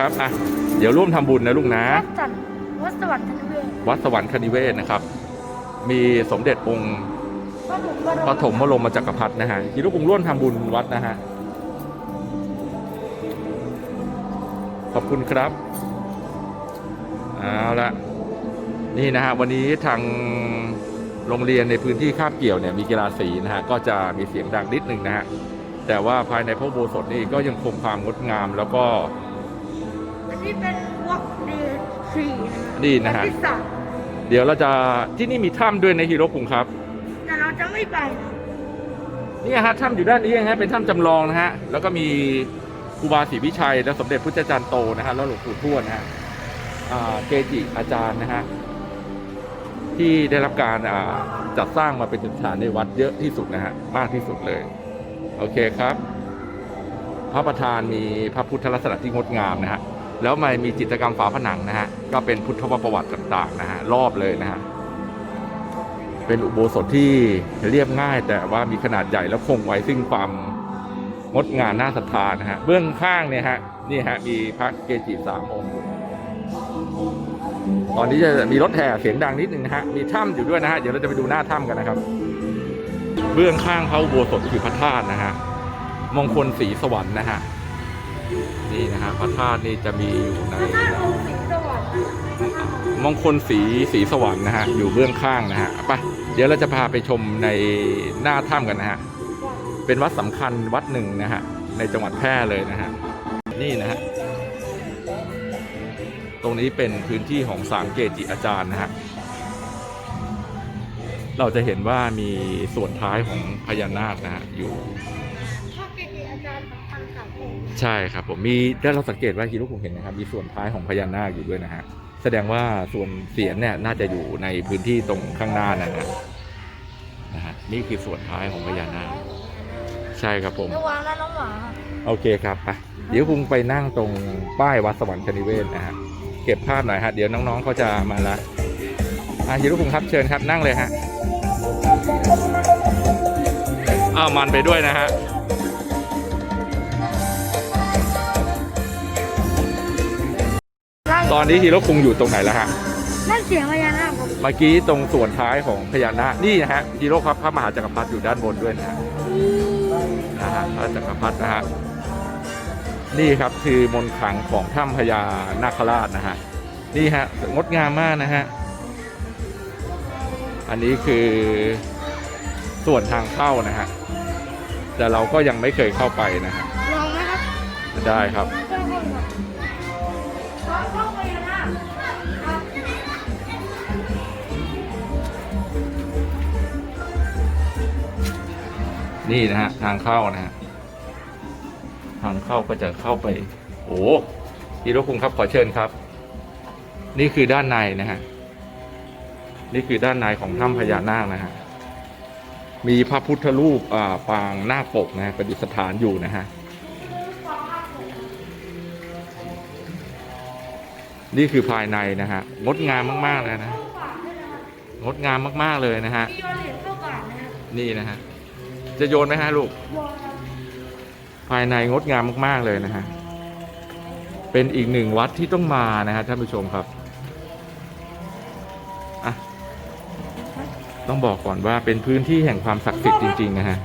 ครับอะเดี๋ยวร่วมทำบุญนะลูกนะ วัดจันทร์วัดสวรรค์ธนเวศวัดสวรรคนิเวศนะครับ มีสมเด็จองค์พระบรมปฐมบรมจักรพรรดินะฮะฮีโร่กรุงร่วมทำบุญวัดนะฮะขอบคุณครับเอาละนี่นะฮะวันนี้ทางโรงเรียนในพื้นที่คาบเกี่ยวเนี่ยมีกีฬาสีนะฮะก็จะมีเสียงดังนิดหนึ่งนะฮะแต่ว่าภายในพระอุโบสถนี่ก็ยังคงความงดงามแล้วก็อั นนี้เป็นวัดเดย์สี่นะนี่นะฮะวัดที่สามเดี๋ยวเราจะที่นี่มีถ้ำด้วยในฮีโร่กรุงครับ แต่เราจะไม่ไปนะนี่ฮะถ้ำอยู่ด้านนี้นะฮะเป็นถ้ำจำลองนะฮะ แล้วก็มีครูบาศรีวิชัย และสมเด็จพุทธจารย์โตนะฮะแล้วหลวงปู่ทวดนะฮะอ่าเกจิอาจารย์นะฮะ ที่ได้รับการอ่าจัดสร้างมาเป็นสถานในวัดเยอะที่สุดนะฮะมากที่สุดเลย โอเคครับ พระประธานมีพระพุทธลักษณะที่งดงามนะฮะ แล้วมันมีจิตรกรรมฝาผนังนะฮะก็เป็นพุทธประวัติต่างๆนะฮะรอบเลยนะฮะเป็นอุโบสถที่เรียบง่าย แต่ว่ามีขนาดใหญ่แล้วคงไว้ซึ่งความงดงามน่าศรัทธานะฮะเบื้องข้างเนี่ยฮะนี่ฮะมีพระเกจิสามองค์ตอนนี้จะมีรถแห่เสียงดังนิดนึงนะฮะมีถ้ำอยู่ด้วยนะฮะเดี๋ยวเราจะไปดูหน้าถ้ำกันนะครับ เบื้องข้างพระอุโบสถคือพระธาตุนะฮะมงคลสีสวรรค์นะฮะ นี่นะฮะพระธาตุนี่จะมีอยู่ในพระธาตุองค์ศรีสวรรค์นะมงคลสีสีสวรรค์นะฮะอยู่เบื้องข้างนะฮะไปเดี๋ยวเราจะพาไปชมในหน้าถ้ำกันนะฮะเป็นวัดสำคัญวัดหนึ่งนะฮะในจังหวัดแพร่เลยนะฮะนี่นะฮะตรงนี้เป็นพื้นที่ของสามเกจิอาจารย์นะฮะเราจะเห็นว่ามีส่วนท้ายของพญานาคนะฮะอยู่ ใช่ครับผมมีได้เราสังเกตว่าฮีโร่ผมเห็นนะครับมีส่วนท้ายของพญานาคอยู่ด้วยนะฮะแสดงว่าส่วนเสียนเนี่ยน่าจะอยู่ในพื้นที่ตรงข้างหน้านะฮะนะฮะนี่คือส่วนท้ายของพญานาคใช่ครับผม ระวังนะน้องหมาโอเคครับไปเดี๋ยวคุงไปนั่งตรงป้ายวัดสวรรค์คณิเวศนะฮะเก็บภาพหน่อยฮะเดี๋ยวน้องๆเขาจะมาละอะฮีโร่คุงครับเชิญครับนั่งเลยฮะอ้าวมันไปด้วยนะฮะ ตอนนี้ฮีโร่คุงอยู่ตรงไหนแล้วฮะนั่นเสียงพญานาคผมเมื่อกี้ตรงส่วนท้ายของพญานาคนี่นะฮะฮีโร่ครับพระมหาจักรพรรดิอยู่ด้านบนด้วยนะฮะนะฮะพระจักรพรรดินะฮะนี่ครับคือมนต์ขลังของถ้ำพญานาคราชนะฮะนี่ฮะงดงามมากนะฮะอันนี้คือส่วนทางเข้านะฮะแต่เราก็ยังไม่เคยเข้าไปนะฮะลองไหมครับได้ครับเจ้าคนครับ นี่นะฮะทางเข้านะฮะทางเข้าก็จะเข้าไป โอ้ฮีโร่คุงครับขอเชิญครับ นี่คือด้านในนะฮะนี่คือด้านในของถ้ำพญานาคนะฮะมีพระพุทธรูปอ่าปางนาคปกนะฮะประดิษฐานอยู่นะฮะนี่คือภายในนะฮะงดงามมากๆเลยนะงดงามมากๆเลยนะฮะมีโยนเหรียญเข้าป่านะครับนี่นะฮะ จะโยนไหมฮะลูกโยนครับภายในงดงามมาก ๆ เลยนะฮะ เป็นอีกหนึ่งวัดที่ต้องมานะฮะท่านผู้ชมครับอะต้องบอกก่อนว่าเป็นพื้นที่แห่งความศักดิ์สิทธิ์จริง ๆ นะฮะ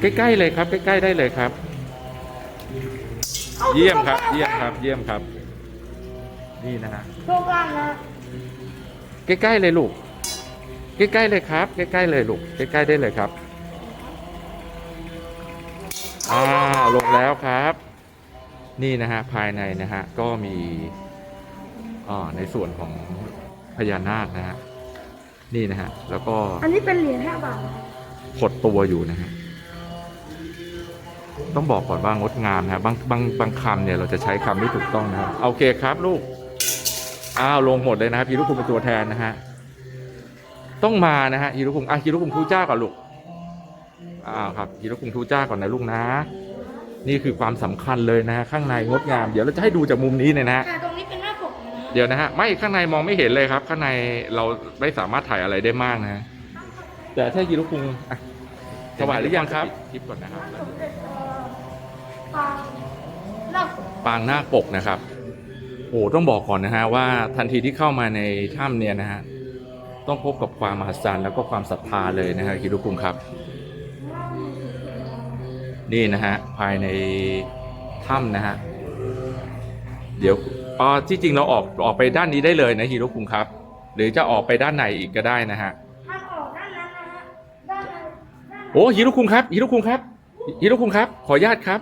ใกล้ ๆ เลยครับ ใกล้ ๆ ได้เลยครับ เยี่ยมครับ เยี่ยมครับ เยี่ยมครับ นี่นะฮะ โชคลาภนะ ใกล้ ๆ เลยลูก ใกล้ๆเลยครับ ใกล้ๆเลยลูกใกล้ๆได้เลยครับอ่าลงแล้วครับ นี่นะฮะภายในนะฮะก็มีอ่าในส่วนของพญานาคนะฮะนี่นะฮะแล้วก็อันนี้เป็นเหรียญห้าบาทนะครับขดตัวอยู่นะฮะต้องบอกก่อนว่างดงามนะฮะบางบางบางคำเนี่ยเราจะใช้คำไม่ถูกต้องนะครับโอเคครับลูกอ้าวลงหมดเลยนะครับฮีรุคุงเป็นตัวแทนนะฮะ ต้องมานะฮะฮีรุคุงอะฮีรุคุงทูจ้าก่อนลูกอ้าวครับฮีรุคุงทูจ้าก่อนนะลูกนะ นี่คือความสำคัญเลยนะฮะข้างในงดงาม เดี๋ยวเราจะให้ดูจากมุมนี้เนี่ยนะฮะแต่ตรงนี้เป็นหน้าปกนะครับเดี๋ยวนะฮะไม่ข้างในมองไม่เห็นเลยครับ ข้างในเราไม่สามารถถ่ายอะไรได้มากนะฮะแต่ถ้าฮีรุคุงอะถวายหรือยังครับคลิปก่อนนะครับสมเด็จเอ่อปางนาคปกปางนาคปกนะครับโอ้ต้องบอกก่อนนะฮะว่าทันทีที่เข้ามาในถ้ำเนี่ยนะฮะ ต้องพบกับความมหัศจรรย์แล้วก็ความศรัทธาเลยนะฮะคิรุคุงครับ นี่นะฮะภายในถ้ำนะฮะเดี๋ยวอ๋อที่จริงเราออกออกไปด้านนี้ได้เลยนะฮิโรคุงครับ หรือจะออกไปด้านไหนอีกก็ได้นะฮะทางออกด้านนั้นนะฮะด้านนั้นด้านนั้นโอ้ฮิโรคุงครับฮิโรคุงครับฮิโรคุงครับ ขออนุญาตครับ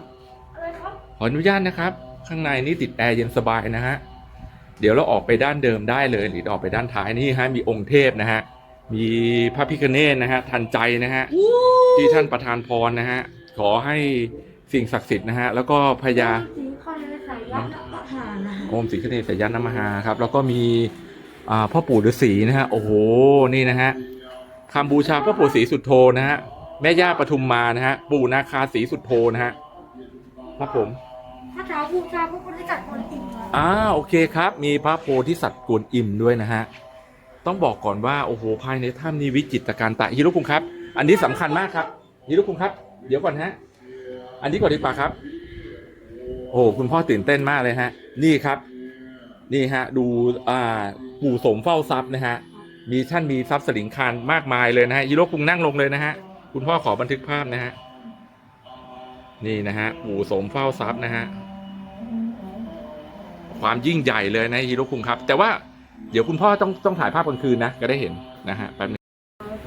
อะไรครับ ขออนุญาตนะครับ ข้างในนี่ติดแอร์เย็นสบายนะฮะ เดี๋ยวเราออกไปด้านเดิมได้เลย หรือออกไปด้านท้ายนี่ฮะมีองค์เทพนะฮะมีพระพิคเนตนะฮะทันใจนะฮะที่ท่านประทานพรนะฮะขอให้สิ่งศักดิ์สิทธิ์นะฮะแล้วก็พญาสีคอนในสายยักษ์ประหารนะฮะโอมสิงคเนศยันนมหาครับ แล้วก็มีอ่าพ่อปู่ฤาษีนะฮะโอ้โหนี่นะฮะคำบูชาพ่อปู่ศรีสุดโทนะฮะแม่ย่าปทุมมานะฮะปู่นาคาศรีสุดโทนะฮะครับผมพระเจ้าบูชาพระพุทธจักรคนอิมครับ อ่าโอเคครับ มีพระโพธิสัตว์กวนอิมด้วยนะฮะ ต้องบอกก่อนว่าโอ้โหภายในถ้ำนี้วิจิตรการตะฮิรุคุงครับ อันนี้สำคัญมากครับฮิรุคุงครับ เดี๋ยวก่อนฮะ อันนี้ก่อนดีกว่าครับ โอ้โหคุณพ่อตื่นเต้นมากเลยฮะ นี่ครับ นี่ฮะ ดูอ่าปู่สมเฝ้าทรัพย์นะฮะ มีท่านมีทรัพย์สลิงคารมากมายเลยนะฮะฮิโรคุงนั่งลงเลยนะฮะ คุณพ่อขอบันทึกภาพนะฮะ นี่นะฮะปู่สมเฝ้าทรัพย์นะฮะ ความยิ่งใหญ่เลยนะฮิโรคุงครับ แต่ว่าเดี๋ยวคุณพ่อต้องต้องถ่ายภาพกลางคืนนะ ก็ได้เห็นนะฮะแป๊บนึง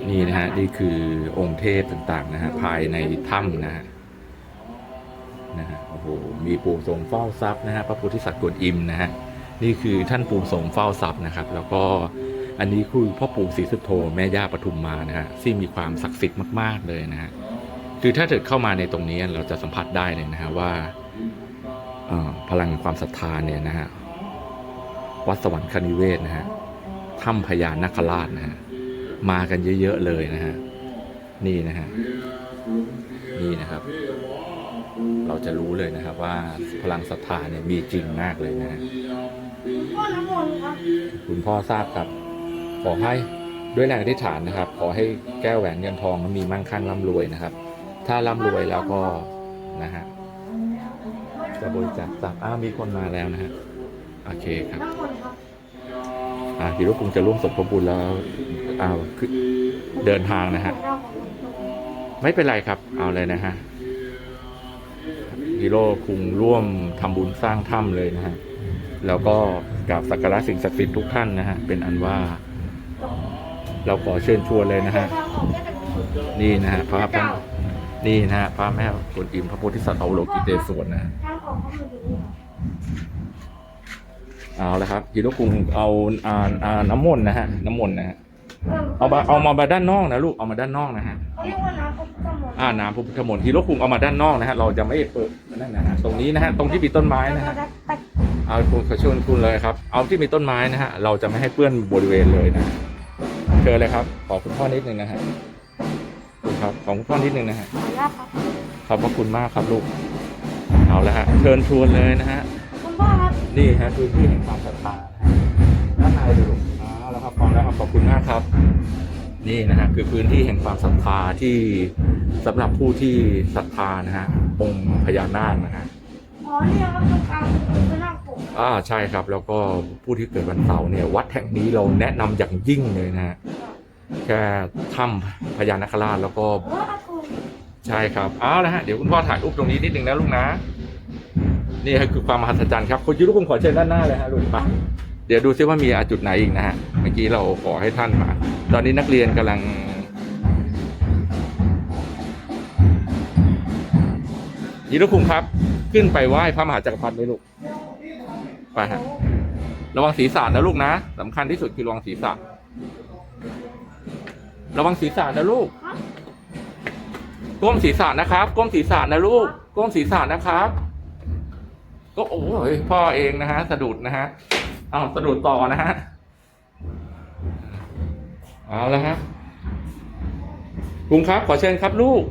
นี่นะฮะนี่คือองค์เทพต่างๆนะฮะภายในถ้ำนะฮะนะฮะโอ้โหมีปู่ทรงเฝ้าทรัพย์นะฮะพระโพธิสัตว์กวนอิมนะฮะนี่คือท่านปู่ทรงเฝ้าทรัพย์นะครับ แล้วก็อันนี้คือพ่อปู่ศรีสุโธแม่ย่าปทุมมานะฮะที่มีความศักดิ์สิทธิ์มาก ๆเลยนะฮะคือถ้าเกิดเข้ามาในตรงนี้เราจะสัมผัสได้เลยนะฮะว่า พลังความศรัทธาเนี่ยนะฮะวัดสวรรคนิเวศนะฮะถ้ำพญานาคราชนะฮะมากันเยอะๆเลยนะฮะนี่นะฮะนี่นะครับ เราจะรู้เลยนะครับว่าพลังศรัทธาเนี่ยมีจริงมากเลยนะฮะคุณพ่อทราบครับ ขอให้ด้วยแรงอธิษฐานนะครับ ขอให้แก้วแหวนเงินทองมีมั่งคั่งร่ำรวยนะครับ ถ้าร่ำรวยแล้วก็นะฮะ จะบริจาคทรัพย์อ้าวมีคนมาแล้วนะฮะโอเคครับน้ำมนต์ครับอ่าฮิโรคุงจะร่วมสมทบบุญแล้วอ้าวคือเดินทางนะฮะเราของผมไม่เป็นไรครับ เอาเลยนะฮะฮิโร่คุงร่วมทำบุญสร้างถ้ำเลยนะฮะ แล้วก็กราบสักการะสิ่งศักดิ์สิทธิ์ทุกท่านนะฮะ เป็นอันว่าเราขอเชิญชวนเลยนะฮะทางออกแค่เป็นคนเดียวนี่นะฮะพระพระนี่นะฮะพระแม่กวนอิมพระโพธิสัตว์เอาโลกิเตศวรนะฮะทางออก เขามาอยู่นี่ครับเอาละครับฮิโร่คุงเอาอ่าอ่าน้ำมนต์นะฮะน้ำมนต์นะฮะเออเอามาเอามาด้านนอกนะลูกเอามาด้านนอกนะฮะเขาเรียกว่าน้ำพระพุทธมนต์อ่าน้ำพระพุทธมนต์ฮีโร่คุงเอามาด้านนอกนะฮะเราจะไม่เปิดนั่นนะฮะตรงนี้นะฮะตรงที่มีต้นไม้นะฮะแล้วก็แต่เอาคุณขอชวนคุณเลยครับ เอาที่มีต้นไม้นะฮะเราจะไม่ให้เปื้อนบริเวณเลยนะเชิญเลยครับขอคุณพ่อนิดนึงนะฮะคุณครับขอคุณพ่อนิดนึงนะฮะขออนุญาตครับขอบพระคุณมากครับลูก เอาละฮะเชิญชวนเลยนะฮะคุณพ่อครับนี่ฮะพื้นที่แห่งความศรัทธาด้านในดูลูกเอาละครับพร้อมแล้วครับขอบคุณมากครับ นี่นะฮะคือพื้นที่แห่งความศรัทธาที่สำหรับผู้ที่ศรัทธานะฮะองค์พญานาคนะฮะอ๋อนี่ครับตรงกลางเป็นหน้าปกอ่าใช่ครับ แล้วก็ผู้ที่เกิดวันเสาร์เนี่ย วัดแห่งนี้เราแนะนำอย่างยิ่งเลยนะฮะแค่ถ้ำพญานาคราชแล้วก็เอออากูใช่ครับ เอาละฮะ เดี๋ยวคุณพ่อถ่ายรูปตรงนี้นิดนึงนะลูกนะ นี่คือความมหัศจรรย์ครับคุณยุทธคุณขอเชิญด้านหน้าเลยฮะลูกไปเดี๋ยวดูซิว่ามีจุดไหนอีกนะฮะเมื่อกี้เราขอให้ท่านมา ตอนนี้นักเรียนกำลัง ยิรุคุงครับ ขึ้นไปไหว้พระมหาจักรพรรดิไหมลูกไปฮะระวังศีรษะนะลูกนะสำคัญที่สุดคือระวังศีรษะ ระวังศีรษะนะลูก ก้มศีรษะนะครับ ก้มศีรษะนะลูก ก้มศีรษะนะครับ ก็โอ้ยพ่อเองนะฮะ สะดุดนะฮะเอาสะดุดต่อนะฮะเอาแล้วฮะคุณครับ ขอเชิญครับลูก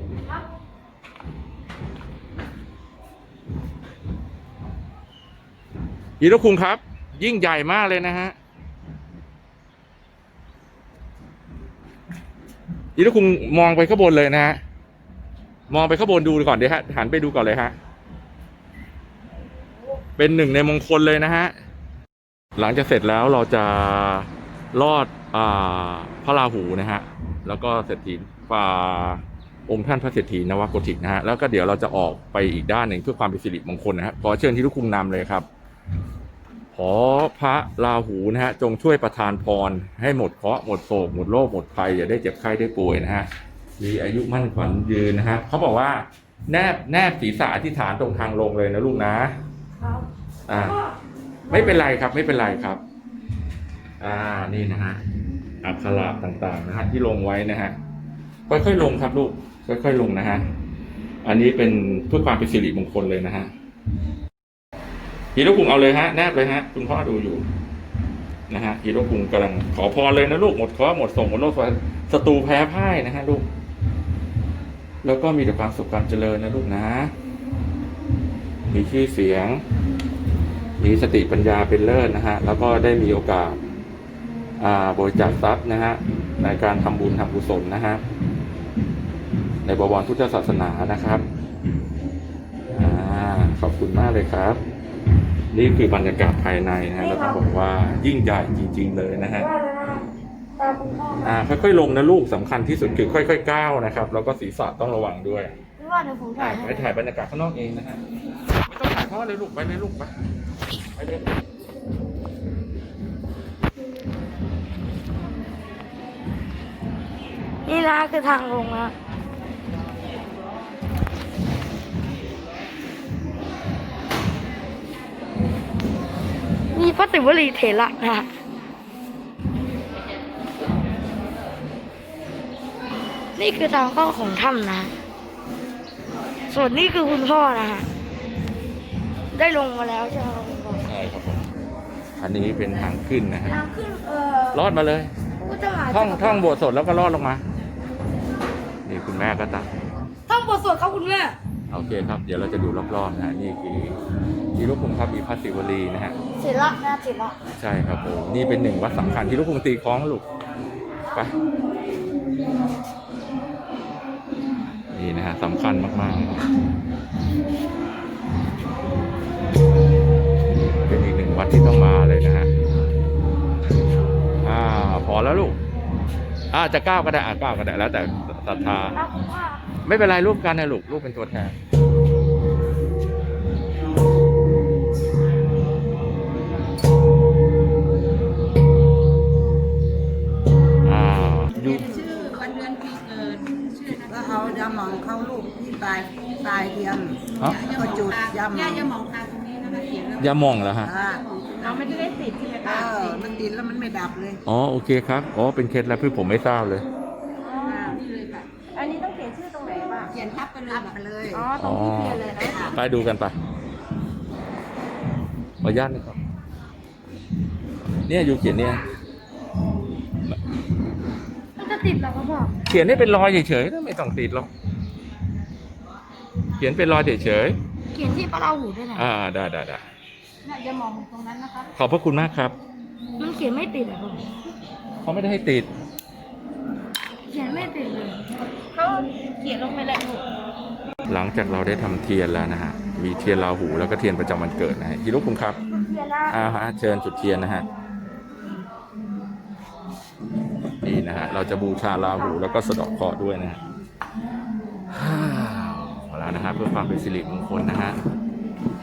ยีรคุงครับ ยิ่งใหญ่มากเลยนะฮะยีรคุงมองไปข้างบนเลยนะฮะมองไปข้างบนดูก่อนเดี๋ยวฮะหันไปดูก่อนเลยฮะ เป็นหนึ่งในมงคลเลยนะฮะ หลังจากเสร็จแล้วเราจะลอดอ่าพระราหูนะฮะ แล้วก็เศรษฐีป่าองค์ท่านพระเศรษฐีนวโกธิกนะฮะ แล้วก็เดี๋ยวเราจะออกไปอีกด้านหนึ่งเพื่อความเป็นสิริมงคลนะฮะ ขอเชิญที่ลูกคุมนำเลยครับ ขอพระราหูนะฮะ จงช่วยประทานพร ให้หมดเคราะห์หมดโศกหมดโรคหมดภัยอย่าได้เจ็บไข้ได้ป่วยนะฮะ มีอายุมั่นขวัญยืนนะฮะเขาบอกว่าแนบแนบศีรษะอธิษฐานตรงทางลงเลยนะลูกนะ ครับอ่าไม่เป็นไรครับ ไม่เป็นไรครับ อ่านี่นะฮะอักขระต่างๆนะฮะที่ลงไว้นะฮะค่อยๆลงครับลูกค่อยๆลงนะฮะอันนี้เป็นเพื่อความเป็นสิริมงคลเลยนะฮะฮีโร่กรุงเอาเลยฮะแนบเลยฮะคุณพ่อดูอยู่นะฮะฮีโร่กรุงกำลังขอพรเลยนะลูกหมดเคราะห์หมดส่งหมดโรคศัตรูแพ้พ่ายนะฮะลูกแล้วก็มีแต่ความสุขความเจริญนะลูกนะ มีชื่อเสียง มีสติปัญญาเป็นเลิศนะฮะ แล้วก็ได้มีโอกาสอ่าบริจาคทรัพย์นะฮะในการทำบุญทำกุศลนะฮะในบวรพุทธศาสนานะครับอ่าขอบคุณมากเลยครับ นี่คือบรรยากาศภายในนะฮะแล้วต้องบอกว่ายิ่งใหญ่จริง ๆ เลยนะฮะว่าแล้วนะตาคุณพ่ออ่าค่อยๆลงนะลูกสำคัญที่สุดคือค่อยๆก้าวนะครับ แล้วก็ศีรษะต้องระวังด้วยไม่ ว่าเดี๋ยวผมอ่าถ่ายให้ไปถ่ายบรรยากาศข้างนอกเองนะฮะไม่ต้องถ่ายพ่อเลยลูกไปเลยลูกไปไปเลยนี่นะคือทางลงนะมีพระศิวลีเถระนะฮะนี่คือทางเข้าของถ้ำนะ ส่วนนี่คือคุณพ่อนะฮะ ได้ลงมาแล้วใช่ไหมครับคุณพ่อใช่ครับผมอันนี้เป็นทางขึ้นนะฮะทางขึ้นเอ่อลอดมาเลยพุทธมหาท่องจักรพรรดิท่องบทสดแล้วก็ลอดลงมา นี่คุณแม่ก็ตัดท่องบทสวดครับคุณแม่ โอเคครับ เดี๋ยวเราจะดูรอบๆนะฮะนี่คือที่ลูกคุงครับมีพระศิวลีนะฮะเสร็จละนะเสร็จละ ใช่ครับผมนี่เป็นหนึ่งวัดสำคัญที่ลูกคุงตีคล้องลูก ไป สำคัญมากๆนะครับเป็นอีกหนึ่งวัดที่ต้องมาเลยนะฮะอ่าพอแล้วลูกอ่าจะก้าวก็ได้อ่าก้าวก็ได้แล้วแต่ศรัทธาครับคุณพ่อไม่เป็นไรรูปกันนะลูกลูกเป็นตัวแทน เอายาหมองเข้าลูกที่ปลายปลายเทียมฮะ ก็จุดยาหมย่าองอย่ามองตาตรงนี้นะคะเขียนแล้วยามองเหรอฮะ อ่าเราไม่ได้ติดใช่ไหมเอคะอมันติดแล้วมันไม่ดับเลย อ๋อโอเคครับ อ๋อเป็นเคล็ดลับที่ผมไม่ทราบเลยอ่านี่เลยค่ะอันนี้ต้องเขียนชื่อตรงไหนบ้างเขียนทับไปเลยไปเลยอ๋อตรงที่เขียนเลยนะคะไปดูกันไปขออนุญาตนะครับ เนี่ยอยู่เขียนเนี่ย มันจะติดเหรอครับพ่อเขียนให้เป็นรอยเฉยๆไม่ต้องติดหรอก เขียนเป็นรอยเฉยเขียนที่พระราหูด้วยนะๆอ่าได้ได้ได้น่าอย่ามองตรงนั้นนะคะขอบพระคุณมากครับ มันเขียนไม่ติดเหรอครับเขาไม่ได้ให้ติด เขียนไม่ติดเลยเขาเขียนลงไปแล้วลูกหลังจากเราได้ทำเทียนแล้วนะฮะ มีเทียนราหูแล้วก็เทียนประจำวันเกิดนะฮะฮิโรคุณครับ เขียนละอ่าฮะเชิญจุดเทียนนะฮะ นี่นะฮะเราจะบูชาราหูแล้วก็สะเดอกเคราะห์ด้วยนะฮะฮ่าเอาแล้วนะฮะเพื่อความเป็นสิริมงคลนะฮะ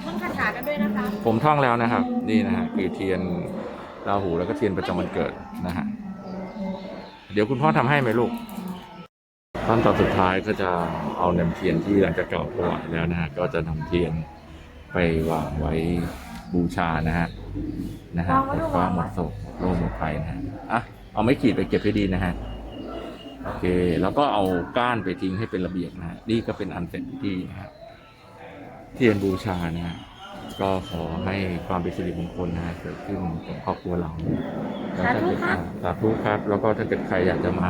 ต้องคาถากันด้วยนะคะผมท่องแล้วนะครับ นี่นะฮะคือเทียนราหูแล้วก็เทียนประจำวันเกิดนะฮะเดี๋ยวคุณพ่อทำให้ไหมลูกขั้นตอนสุดท้ายก็จะเอานำเทียนที่หลังจากเก่าถวายแล้วนะฮะก็จะนำเทียนไปวางไว้บูชานะฮะนะฮะหมดฟ้าหมดโศกหมดโรคหมดภัยนะฮะอะ เอาไม่ขีดไปเก็บให้ดีนะฮะโอเค แล้วก็เอาก้านไปทิ้งให้เป็นระเบียบนะฮะนี่ก็เป็นอันเสร็จพิธีนะฮะเทียนบูชานะฮะก็ขอให้ความเป็นสิริมงคลนะฮะเกิดขึ้นกับครอบครัวเราแล้วถ้าเกิดสาธุครับ แล้วก็ถ้าเกิดใครอยากจะมา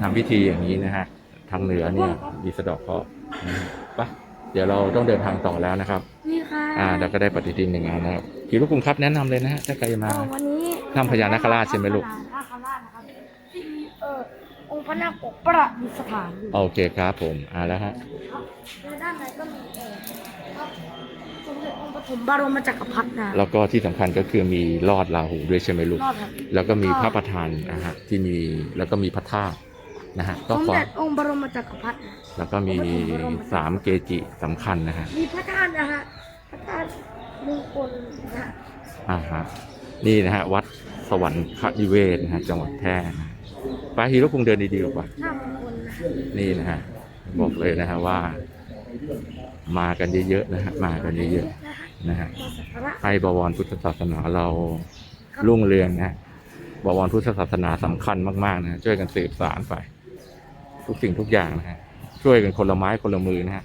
ทำพิธีอย่างนี้นะฮะทางเหนือเนี่ยมีสะเดอกเคราะห์นะฮะไปเดี๋ยวเราต้องเดินทางต่อแล้วนะครับ นี่ค่ะ อ่า แล้วก็ได้ปฏิทินหนึ่งอันนะครับคิดว่าคุณครับแนะนำเลยนะฮะถ้าใครมาเอ่อวันนี้ ถ้ำพญานาคราชใช่ไหมลูกถ้ำพญานาคราชนะครับที่มีเอ่อองค์พระนาคปกประดิษฐานอยู่โอเคครับผมอ่าแล้วฮะครับในด้านในก็มีเอ่อพระสมเด็จองค์ปฐผมบรมจักรพรรดินะ แล้วก็ที่สำคัญก็คือมีลอดราหูด้วยใช่ไหมลูก รอดครับ แล้วก็มีพระประธานนะฮะที่มีแล้วก็มีพระธาตุนะฮะสก็มขอเด็จองค์บรมจักรพรรดินะ แล้วก็มีสามเกจิสำคัญนะฮะมีพระธาตุนะฮะพระธาตุมงคลนะฮะอ่าฮะ นี่นะฮะ วัดสวรรคนิเวศนะฮะจังหวัดแพร่นะไปฮีโร่คงเดินดีๆกว่าหน้ามงคลนะนี่นะฮะบอกเลยนะฮะว่า มากันเยอะๆนะฮะมากันเยอะนะฮะๆนะฮะให้บวรพุทธศาสนาเรารุ่งเรืองนะฮะบวรพุทธศาสนาสำคัญมากๆนะฮะช่วยกันสืบสานไป ทุกสิ่งทุกอย่างนะฮะช่วยกันคนละไม้คนละมือนะฮะ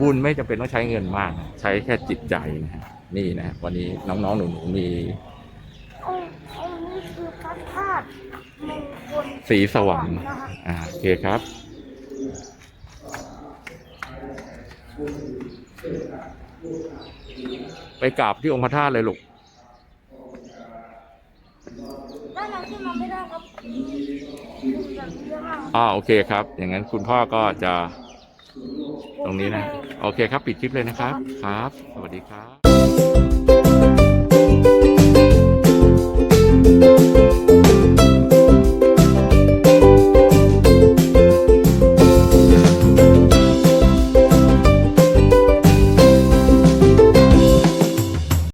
บุญไม่จำเป็นต้องใช้เงินมากนะใช้แค่จิตใจนะฮะนี่นะฮะวันนี้น้องๆหนูๆมี องค์องค์นี้คือพระธาตุมงคลสีสวรรค์นะฮะอ่าโอเคครับ ไปกราบที่องค์พระธาตุเลยลูก ด้านหลังขึ้นมาไม่ได้ครับแบบเยอะมากอ่าโอเคครับ อย่างนั้นคุณพ่อก็จะตรงนี้นะ โอเคครับ ปิดคลิปเลยนะครับ ครับ สวัสดีครับ Thank you.